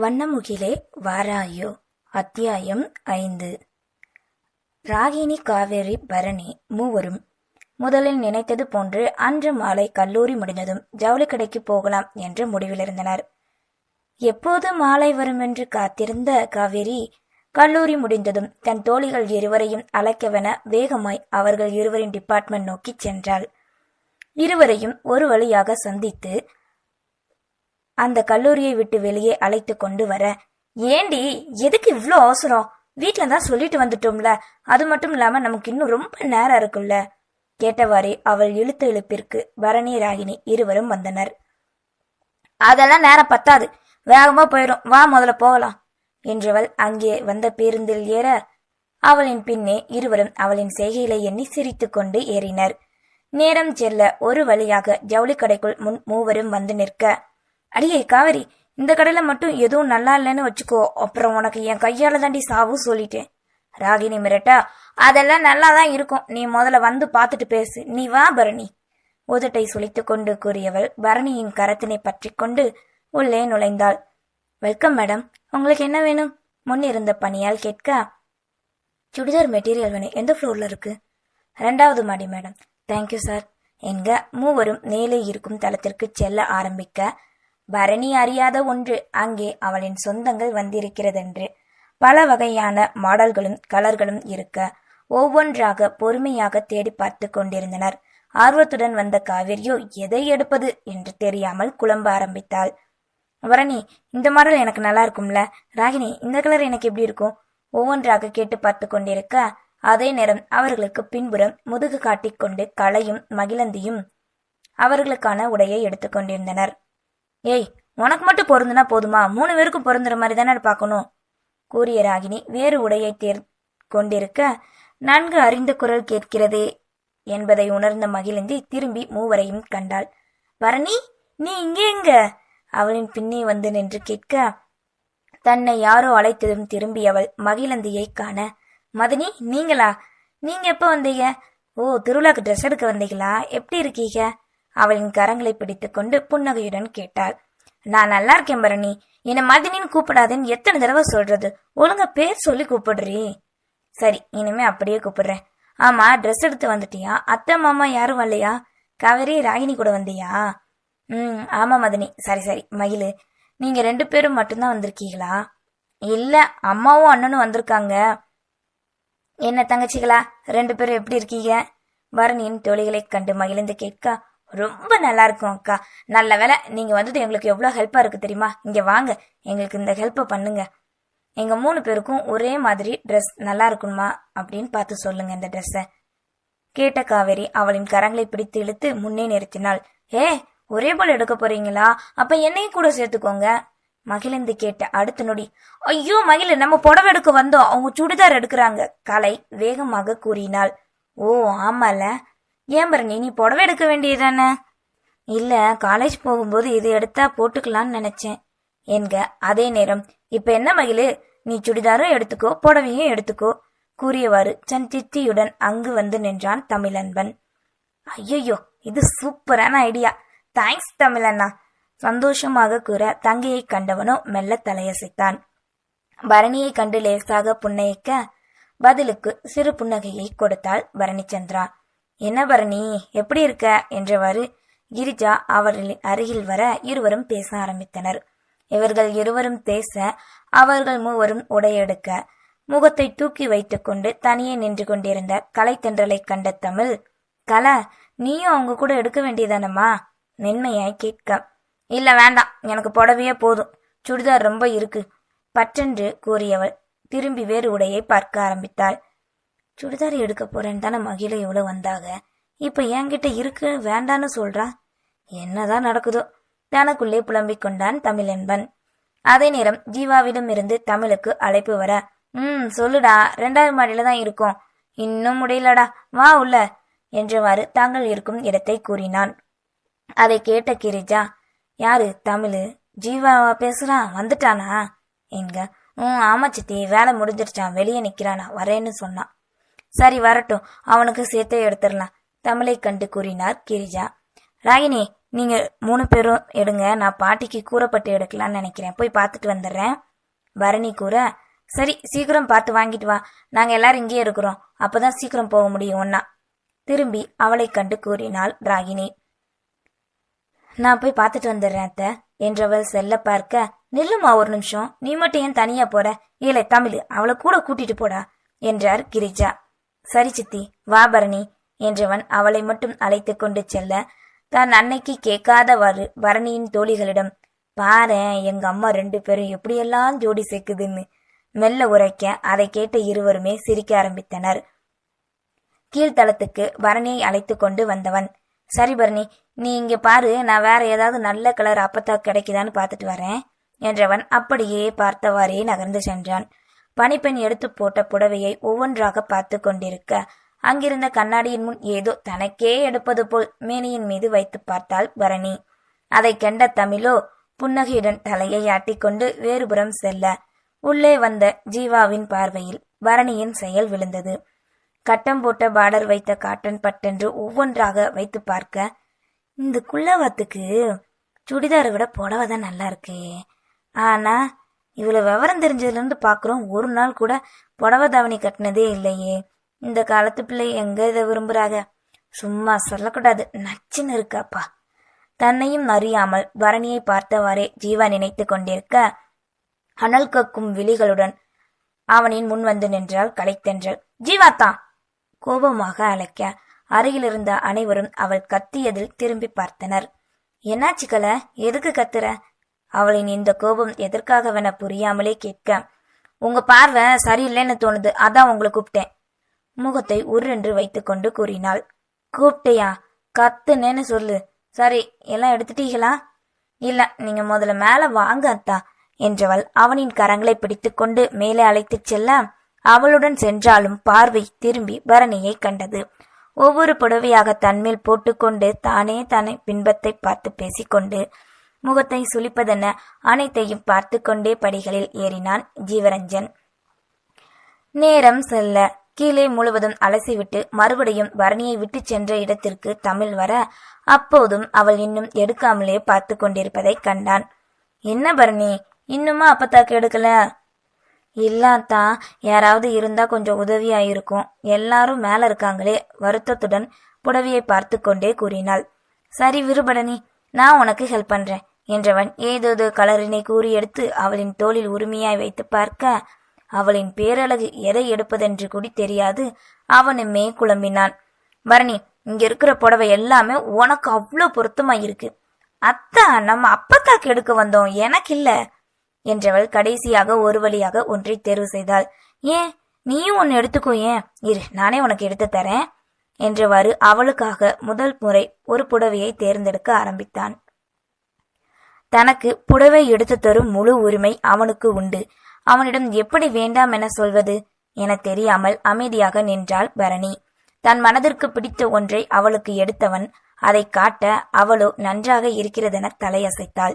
வண்ணமுகிலே வாராயோ அத்தியாயம் ஐந்து. ராகினி காவேரி பரணி மூவரும் முதலில் நினைத்தது போன்று அன்று மாலை கல்லூரி முடிந்ததும் ஜவுளி கடைக்கு போகலாம் என்று முடிவிலிருந்தனர் எப்போது மாலை வரும் என்று காத்திருந்த காவேரி கல்லூரி முடிந்ததும் தன் தோழிகள் இருவரையும் அழைக்கவென வேகமாய் அவர்கள் இருவரின் டிபார்ட்மெண்ட் நோக்கி சென்றாள். இருவரையும் ஒரு வழியாக சந்தித்து அந்த கல்லூரியை விட்டு வெளியே அழைத்து கொண்டு வர ஏண்டி எதுக்கு இவ்வளோ அவசரம்? வீட்டில் தான் சொல்லிட்டு வந்துட்டோம்ல. அது மட்டும் இல்லாம நமக்கு இன்னும் ரொம்ப நேரம் இருக்குல்ல கேட்டவாறே அவள் இழுத்து இழுப்பிற்கு பரணி ராகினி இருவரும் வந்தனர். அதெல்லாம் நேரம் பத்தாது. வேகமா போயிடும் வா முதல்ல போகலாம். என்றவள் அங்கே வந்த பேருந்தில் ஏற அவளின் பின்னே இருவரும் அவளின் செய்கைகளை எண்ணி சிரித்து கொண்டு ஏறினர். நேரம் செல்ல ஒரு வழியாக ஜவுளி கடைக்குள் முன் மூவரும் வந்து நிற்க அடியே காவேரி இந்த கடையில மட்டும் எதுவும் நல்லா இல்லைன்னு வச்சுக்கோ. அப்புறம் உனக்கு என் கையால தாண்டி சாவு சொல்லிட்டேன். ராகினி மிரட்டா அதெல்லாம் நல்லா தான் இருக்கும். நீ முதல்ல வந்து பார்த்துட்டு பேசு. நீ வா பரணி. உதட்டை சுழித்து கொண்டு கூறியவள் பரணியின் கரத்தினை பற்றி கொண்டு உள்ளே நுழைந்தாள். Welcome madam. உங்களுக்கு என்ன வேணும்? முன்னிருந்த பணியால் கேட்க சுடிதார் மெட்டீரியல் வேணும். எந்த ஃப்ளோர்ல இருக்கு? ரெண்டாவது மாடி மேடம். தேங்க்யூ சார் என்க மூவரும் மேலே இருக்கும் தளத்திற்கு செல்ல ஆரம்பிக்க பரணி அறியாத ஒன்று அங்கே அவளின் சொந்தங்கள் வந்திருக்கிறதென்று. பல வகையான மாடல்களும் கலர்களும் இருக்க ஒவ்வொன்றாக பொறுமையாக தேடி பார்த்து கொண்டிருந்தனர். ஆர்வத்துடன் வந்த காவிரியோ எதை எடுப்பது? என்று தெரியாமல் குழம்ப ஆரம்பித்தாள். வரணி இந்த மாடல் எனக்கு நல்லா இருக்கும்ல. ராகினி இந்த கலர் எனக்கு எப்படி இருக்கும்? ஒவ்வொன்றாக கேட்டு பார்த்து கொண்டிருக்க அதே நேரம் அவர்களுக்கு பின்புறம் முதுகு காட்டிக்கொண்டு களையும் மகிழந்தியும் அவர்களுக்கான உடையை எடுத்துக்கொண்டிருந்தனர் ஏய் உனக்கு மட்டும் பொருந்துனா போதுமா? மூணு பேருக்கும் பொருந்துற மாதிரி தானே பார்க்கணும். கூறிய ராகினி வேறு உடையை தேர் கொண்டிருக்க நன்கு அறிந்த குரல் கேட்கிறதே என்பதை உணர்ந்த மகிழ்ந்தி திரும்பி மூவரையும் கண்டாள். பரணி நீ இங்கே எங்க? அவளின் பின்னே வந்து நின்று கேட்க தன்னை யாரோ அழைத்ததும் திரும்பியவள் மகிழந்தியை காண மதனி நீங்களா? நீங்க எப்ப வந்தீங்க? ஓ திருவிழாக்கு ட்ரெஸ் எடுக்க வந்தீங்களா? எப்படி இருக்கீங்க? அவளின் கரங்களை பிடித்துக்கொண்டு புன்னகையுடன் கேட்டாள். நான் நல்லா இருக்கேன் பரணி. என்னை மதினின்னு கூப்பிடாதேன்னு எத்தனை தடவை சொல்றது? ஒழுங்கா பேர் சொல்லி கூப்பிடுறீ. சரி இனிமே அப்படியே கூப்பிடுறேன். ஆமா ட்ரெஸ் எடுத்து வந்துட்டியா? அத்தை மாமா யாரும் வரலையா? கவரி ராகினி கூட வந்தியா? ம் ஆமா மதினி. சரி சரி. மயிலு நீங்க ரெண்டு பேரும் மட்டும்தான் வந்திருக்கீங்களா? இல்ல அம்மாவும் அண்ணனும் வந்திருக்காங்க. என்ன தங்கச்சிகளா? ரெண்டு பேரும் எப்படி இருக்கீங்க? பரணியின் தோழிகளை கண்டு மகிழ்ந்து கேட்க ரொம்ப நல்லா இருக்கும் அக்கா. நல்ல வேலை நீங்க வந்தது எங்களுக்கு எவ்வளவு ஹெல்ப்பா இருக்கு தெரியுமா? இங்க வாங்க. எங்களுக்கு இந்த ஹெல்ப்பை பண்ணுங்க. எங்க மூணு பேருக்கும் ஒரே மாதிரி ட்ரெஸ் நல்லா இருக்கணுமா அப்படின்னு பார்த்து சொல்லுங்க இந்த ட்ரெஸ்ஸை கேட்ட காவேரி அவளின் கரங்களை பிடித்து இழுத்து முன்னே நிறுத்தினாள். ஏ ஒரே போல எடுக்க போறீங்களா? அப்ப என்னையும் கூட சேர்த்துக்கோங்க. மகிழ்ந்து கேட்ட அடுத்த நொடி ஐயோ மகிழ நம்ம புடவை எடுக்க வந்தோம். அவங்க சுடிதார் எடுக்கிறாங்க. கலை வேகமாக கூறினாள். ஓ ஆமால. ஏன் பரணி நீ புடவை எடுக்க வேண்டியதானே இல்ல காலேஜ் போகும்போது இது எடுத்தா போட்டுக்கலாம்னு நினைச்சேன். என்க அதே நேரம். இப்ப என்ன மகிழு? நீ சுடிதாரும் எடுத்துக்கோ புடவையும் எடுத்துக்கோ கூறியவாறு சன் சித்தியுடன் அங்கு வந்து நின்றான் தமிழன்பன். ஐயோ இது சூப்பரான ஐடியா. தேங்க்ஸ் தமிழண்ணா. சந்தோஷமாக கூற தங்கையை கண்டவனோ மெல்ல தலையசைத்தான். பரணியை கண்டு லேசாக புன்னையிக்க பதிலுக்கு சிறு புன்னகையை கொடுத்தாள் பரணி சந்திரா என்ன பரணி எப்படி இருக்க? என்றவாறு கிரிஜா அவர்களின் அருகில் வர இருவரும் பேச ஆரம்பித்தனர். இவர்கள் இருவரும் பேச அவர்கள் மூவரும் உடையெடுக்க முகத்தை தூக்கி வைத்துக்கொண்டு தனியே நின்று கொண்டிருந்த கலைத்தென்றலை கண்ட தமிழ் கல நீயும் அவங்க கூட எடுக்க வேண்டியதானம்மா? மென்மையாய் கேட்க. இல்ல வேண்டாம் எனக்கு புடவையே போதும் சுடிதார் ரொம்ப இருக்கு பற்றென்று கூறியவள். திரும்பி வேறு உடையை பார்க்க ஆரம்பித்தாள். சுடிதார் எடுக்க போறேன்னு தானே மகிழ இவ்வளோ வந்தாக. இப்ப என்கிட்ட இருக்கு வேண்டான்னு சொல்றா. என்னதான் நடக்குதோ. தனக்குள்ளே புலம்பிக் கொண்டான் தமிழன்பன். அதே நேரம் ஜீவாவிடம் இருந்து தமிழுக்கு அழைப்பு வர ம் சொல்லுடா ரெண்டாவது மாடியில தான் இருக்கோம். இன்னும் முடியலடா. வா உள்ள. என்றவாறு தாங்கள் இருக்கும் இடத்தை கூறினான். அதை கேட்ட கிரிஜா யாரு தமிழு? ஜீவாவா பேசுறான் வந்துட்டானா? என்க ம் ஆமா சித்தி வேலை முடிஞ்சிருச்சான் வெளியே நிக்கிறானா வரேன்னு சொன்னான் சரி வரட்டும். அவனுக்கு சேர்த்தே எடுத்துடலாம். தமிழை கண்டு கூறினார் கிரிஜா. ராகினி நீங்க மூணு பேரும் எடுங்க. நான் பாட்டிக்கு கூறப்பட்டு எடுக்கலாம்னு நினைக்கிறேன். போய் பார்த்துட்டு வந்துடுறேன். பரணி கூற சரி சீக்கிரம் பார்த்து வாங்கிட்டு வா. நாங்க எல்லாரும் இங்கேயே இருக்கிறோம். அப்பதான் சீக்கிரம் போக முடியும் ஒன்னா திரும்பி அவளை கண்டு கூறினாள் ராகினி. நான் போய் பார்த்துட்டு வந்துடுறேன் அத்தை என்றவள் செல்ல பார்க்க நில்லுமா ஒரு நிமிஷம்? நீ மட்டும் ஏன் தனியா போற? ஏழை தமிழ் அவளை கூட கூட்டிட்டு போடா என்றார் கிரிஜா. சரி சித்தி வா பரணி என்றவன் அவளை மட்டும் அழைத்து கொண்டு செல்ல தான் அன்னைக்கு கேட்காதவாறு பரணியின் தோழிகளிடம் பாரேன் எங்க அம்மா ரெண்டு பேரும் எப்படியெல்லாம் ஜோடி சேர்க்குதுன்னு? மெல்ல உரைக்க அதை கேட்ட இருவருமே சிரிக்க ஆரம்பித்தனர். கீழ்த்தளத்துக்கு பரணியை அழைத்து கொண்டு வந்தவன் சரி பரணி நீ இங்க பாரு நான் வேற ஏதாவது நல்ல கலர் அப்பத்தா கிடைக்குதான்னு பார்த்துட்டு வரேன் என்றவன் அப்படியே பார்த்தவாறே நகர்ந்து சென்றான். பணிப்பெண் எடுத்து போட்ட புடவையை ஒவ்வொன்றாக பார்த்து கொண்டிருக்க அங்கிருந்த கண்ணாடியின் முன் ஏதோ தனக்கே எடுப்பது போல் மேனியின் மீது வைத்து பார்த்தாள் பரணி. அதை கண்ட தமிழோ புன்னகையுடன் தலையை ஆட்டிக்கொண்டு வேறுபுறம் செல்ல உள்ளே வந்த ஜீவாவின் பார்வையில் பரணியின் செயல் விழுந்தது. கட்டம் போட்ட பார்டர் வைத்த காட்டன் பட்டென்று ஒவ்வொன்றாக வைத்து பார்க்க இந்த குள்ளவாத்துக்கு சுடிதாரை விட புடவை தான் நல்லா இருக்கு. ஆனா இவ்வளோ விவரம் தெரிஞ்சதுல இருந்து ஒரு நாள் கூட புடவை தாவணி கட்டினதே இல்லையே. இந்த காலத்து பிள்ளை எங்க இதை விரும்புகிறாங்க சும்மா சொல்லக்கூடாது. நச்சுன்னு இருக்காப்பா. தன்னையும் அறியாமல் பரணியை பார்த்தவாறே ஜீவா நினைத்து கொண்டிருக்க அனல் கக்கும் விழிகளுடன் அவனின் முன் வந்து நின்றாள் கலைத்தென்றல் ஜீவாத்தா! கோபமாக அழைக்க அருகிலிருந்த அனைவரும் அவள் கத்தியதில் திரும்பி பார்த்தனர். என்னாச்சு எதுக்கு கத்துற? அவளின் இந்த கோபம் எதற்காகவென புரியாமலே கேட்க உங்க பார்வை சரியில்லைன்னு தோணுது அதான் உங்களை கூப்பிட்டேன். முகத்தை உருன்று வைத்துக்கொண்டு கூறினாள். கூப்பிட்டியா? கத்துனேன்னு சொல்லு. சரி எல்லாம் எடுத்துட்டீங்களா? இல்ல நீங்க முதல்ல மேல வாங்க அத்தா என்றவள் அவனின் கரங்களை பிடித்துக்கொண்டு மேலே அழைத்துச் செல்ல அவளுடன் சென்றாலும் பார்வை திரும்பி பரணியை கண்டது. ஒவ்வொரு புடவையாக தன்மேல் போட்டுக்கொண்டு தானே தானே பின்பத்தை பார்த்து பேசிக்கொண்டு முகத்தை சுளிப்பதென அனைத்தையும் பார்த்து கொண்டே படிகளில் ஏறினான் ஜீவரஞ்சன். நேரம் செல்ல கீழே முழுவதும் அலசிவிட்டு மறுபடியும் பரணியை விட்டு சென்ற இடத்திற்கு தமிழ் வர அப்போதும் அவள் இன்னும் எடுக்காமலே பார்த்து கொண்டிருப்பதை கண்டான். என்ன பரணி? இன்னுமா அப்பத்தாக்கு எடுக்கல? இல்லாதான் யாராவது இருந்தா கொஞ்சம் உதவியாயிருக்கும். எல்லாரும் மேல இருக்காங்களே வருத்தத்துடன் புடவையை பார்த்து கொண்டே கூறினாள். சரி விருபடனி நான் உனக்கு ஹெல்ப் பண்றேன். என்றவன் ஏதேதோ கலரினை கூறி எடுத்து அவளின் தோளில் உரிமையாய் வைத்து பார்க்க அவளின் பேரழகு எதை எடுப்பதென்று கூடி தெரியாது. அவனுமே குழம்பினான். பரணி இங்க இருக்கிற புடவை எல்லாமே உனக்கு அவ்வளோ பொருத்தமா இருக்கு அத்தா நம்ம அப்பத்தாக்கு எடுக்க வந்தோம். எனக்கு இல்ல என்றவள் கடைசியாக ஒரு வழியாக ஒன்றை தேர்வு செய்தாள். ஏன்? நீயும் ஒன்னு எடுத்துக்கோ ஏன்? இரு நானே உனக்கு எடுத்து தரேன். என்றவாறு அவளுக்காக முதல் முறை ஒரு புடவையை தேர்ந்தெடுக்க ஆரம்பித்தான். தனக்கு புடவை எடுத்து தரும் முழு உரிமை அவனுக்கு உண்டு. அவனிடம் எப்படி வேண்டாம் என சொல்வது? என தெரியாமல் அமைதியாக நின்றாள் பரணி. தன் மனதிற்கு பிடித்த ஒன்றை அவளுக்கு எடுத்தவன் அதை காட்ட அவளோ நன்றாக இருக்கிறதென தலையசைத்தாள்.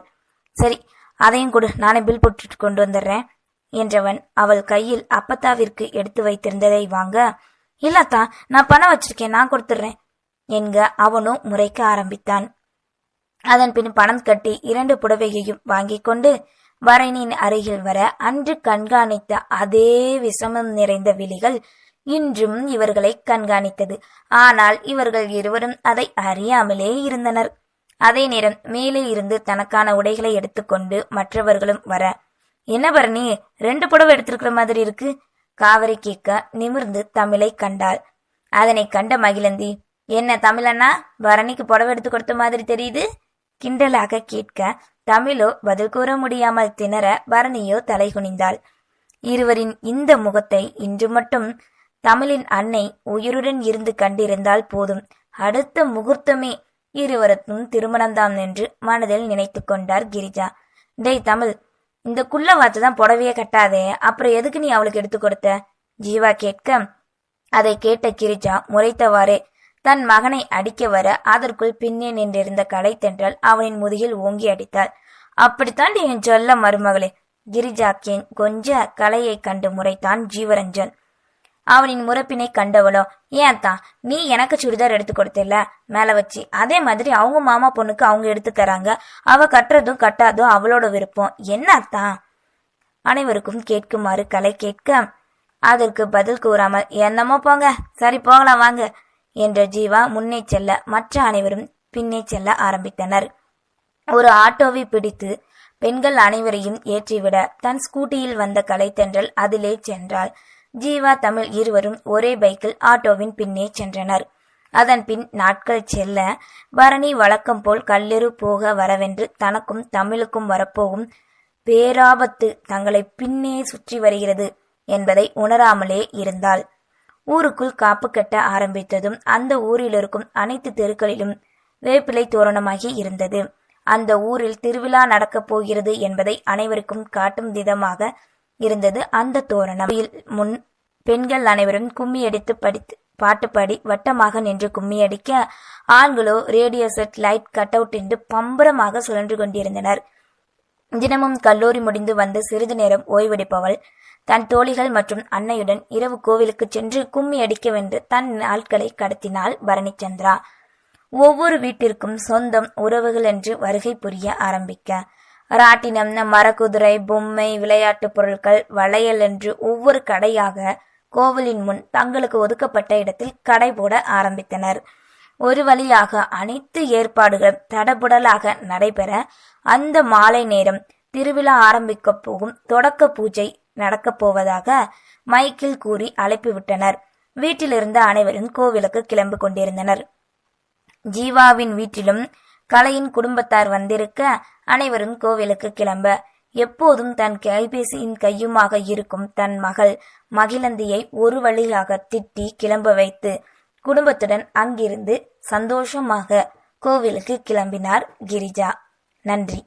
சரி அதையும் கொடு நானே பில் போட்டுட்டு கொண்டு வந்துடுறேன் என்றவன் அவள் கையில் அப்பத்தாவிற்கு எடுத்து வைத்திருந்ததை வாங்க இல்லத்தா நான் பணம் வச்சிருக்கேன் நான் கொடுத்துட்றேன் என்க அவனும் முறைக்க ஆரம்பித்தான். அதன் பின் பணம் கட்டி இரண்டு புடவையையும் வாங்கிக் கொண்டு வரணின் அருகில் வர அன்று கண்காணித்த அதே விஷமம் நிறைந்த விழிகள் இன்றும் இவர்களை கண்காணித்தது. ஆனால் இவர்கள் இருவரும் அதை அறியாமலே இருந்தனர். அதே நேரம் மேலே இருந்து தனக்கான உடைகளை எடுத்துக்கொண்டு மற்றவர்களும் வர என்ன பரணி ரெண்டு புடவை எடுத்திருக்கிற மாதிரி இருக்கு? காவிரி கேட்க நிமிர்ந்து தமிழை கண்டாள். அதனை கண்ட மகிழந்தி என்ன தமிழண்ணா பரணிக்கு புடவை எடுத்து கொடுத்த மாதிரி தெரியுது? கிண்டலாக கேட்க தமிழோ பதில் கூற முடியாமல் திணற பரணியோ தலைகுனிந்தாள். இருவரின் இந்த முகத்தை இன்று மட்டும் தமிழின் அன்னை உயிருடன் இருந்து கண்டிருந்தால் போதும். அடுத்த முகூர்த்தமே இருவருக்கும் திருமணம்தான் என்று மனதில் நினைத்து கொண்டார் கிரிஜா. டேய் தமிழ் இந்த குள்ள வாத்து தான் புடவையே கட்டாதே அப்புறம் எதுக்கு நீ அவளுக்கு எடுத்து கொடுத்த? ஜீவா கேட்க அதை கேட்ட கிரிஜா முறைத்தவாறே தன் மகனை அடிக்க வர அதற்குள் பின்னே நின்றிருந்த கலை தென்றல் அவனின் முதுகில் ஓங்கி அடித்தாள். அப்படித்தான் என் சொல்ல மருமகளே கிரிஜாக்கின் கொஞ்ச கலையை கண்டு முறைத்தான் ஜீவரஞ்சன். அவனின் முறப்பினை கண்டவளோ ஏன் தான் நீ எனக்கு சுடிதார் எடுத்து கொடுத்தல மேல வச்சு. அதே மாதிரி அவங்க மாமா பொண்ணுக்கு அவங்க எடுத்து தராங்க. அவ கட்டுறதும் கட்டாதும் அவளோட விருப்பம். என்னத்தான் அனைவருக்கும் கேட்குமாறு கலை கேட்க அதற்கு பதில் கூறாமல் என்னமோ போங்க. சரி போகலாம் வாங்க. என்ற ஜீவா முன்னே செல்ல மற்ற அனைவரும் பின்னே செல்ல ஆரம்பித்தனர். ஒரு ஆட்டோவை பிடித்து பெண்கள் அனைவரையும் ஏற்றிவிட தன் ஸ்கூட்டியில் வந்த கலைத்தென்றல் அதிலே சென்றாள். ஜீவா தமிழ் இருவரும் ஒரே பைக்கில் ஆட்டோவின் பின்னே சென்றனர். அதன் பின் நாட்கள் செல்ல பரணி வழக்கம் போல் கல்லெரு போக வரவென்று தனக்கும் தமிழுக்கும் வரப்போகும் பேராபத்து தங்களை பின்னே சுற்றி வருகிறது என்பதை உணராமலே இருந்தாள். ஊருக்குள் காப்பு கட்ட ஆரம்பித்ததும் அந்த ஊரில் இருக்கும் அனைத்து தெருக்களிலும் வேப்பிலை தோரணமாகி இருந்தது. அந்த ஊரில் திருவிழா நடக்கப் போகிறது என்பதை அனைவருக்கும் காட்டும் விதமாக இருந்தது அந்த தோரணம். முன் பெண்கள் அனைவரும் கும்மி அடித்து படித்து பாட்டுப்பாடி வட்டமாக நின்று கும்மி அடிக்க ஆண்களோ radio set light cut out என்று பம்பரமாக சுழன்று கொண்டிருந்தனர். தினமும் கல்லூரி முடிந்து வந்து சிறிது நேரம் ஓய்வெடுப்பவள் தன் தோழிகள் மற்றும் அன்னையுடன் இரவு கோவிலுக்கு சென்று கும்மி அடிக்கவென்று தன் நாட்களை கடத்தினாள் பரணிச்சந்திரா. ஒவ்வொரு வீட்டிற்கும் சொந்தம் உறவுகள் என்று வருகை புரிய ஆரம்பிக்க. ராட்டினம் மரக்குதிரை பொம்மை விளையாட்டுப் பொருட்கள் வளையல் என்று ஒவ்வொரு கடையாக கோவிலின் முன் தங்களுக்கு ஒதுக்கப்பட்ட இடத்தில் கடை போட ஆரம்பித்தனர். ஒரு வழியாக அனைத்து ஏற்பாடுகளும் தடபுடலாக நடைபெற அந்த மாலை நேரம் திருவிழா ஆரம்பிக்கப் போகும் தொடக்க பூஜை நடக்கப் போவதாக மைக்கில் கூறி அழைப்பு விட்டனர் வீட்டிலிருந்த அனைவரும் கோவிலுக்கு கிளம்பு கொண்டிருந்தனர். ஜீவாவின் வீட்டிலும் கலையின் குடும்பத்தார் வந்திருக்க அனைவரும் கோவிலுக்கு கிளம்ப எப்போதும் தன் கைபேசியின் கையுமாக இருக்கும் தன் மகள் மகிழந்தியை ஒரு வழியாக திட்டி கிளம்ப வைத்து குடும்பத்துடன் அங்கிருந்து சந்தோஷமாக கோவிலுக்கு கிளம்பினார் கிரிஜா. நன்றி.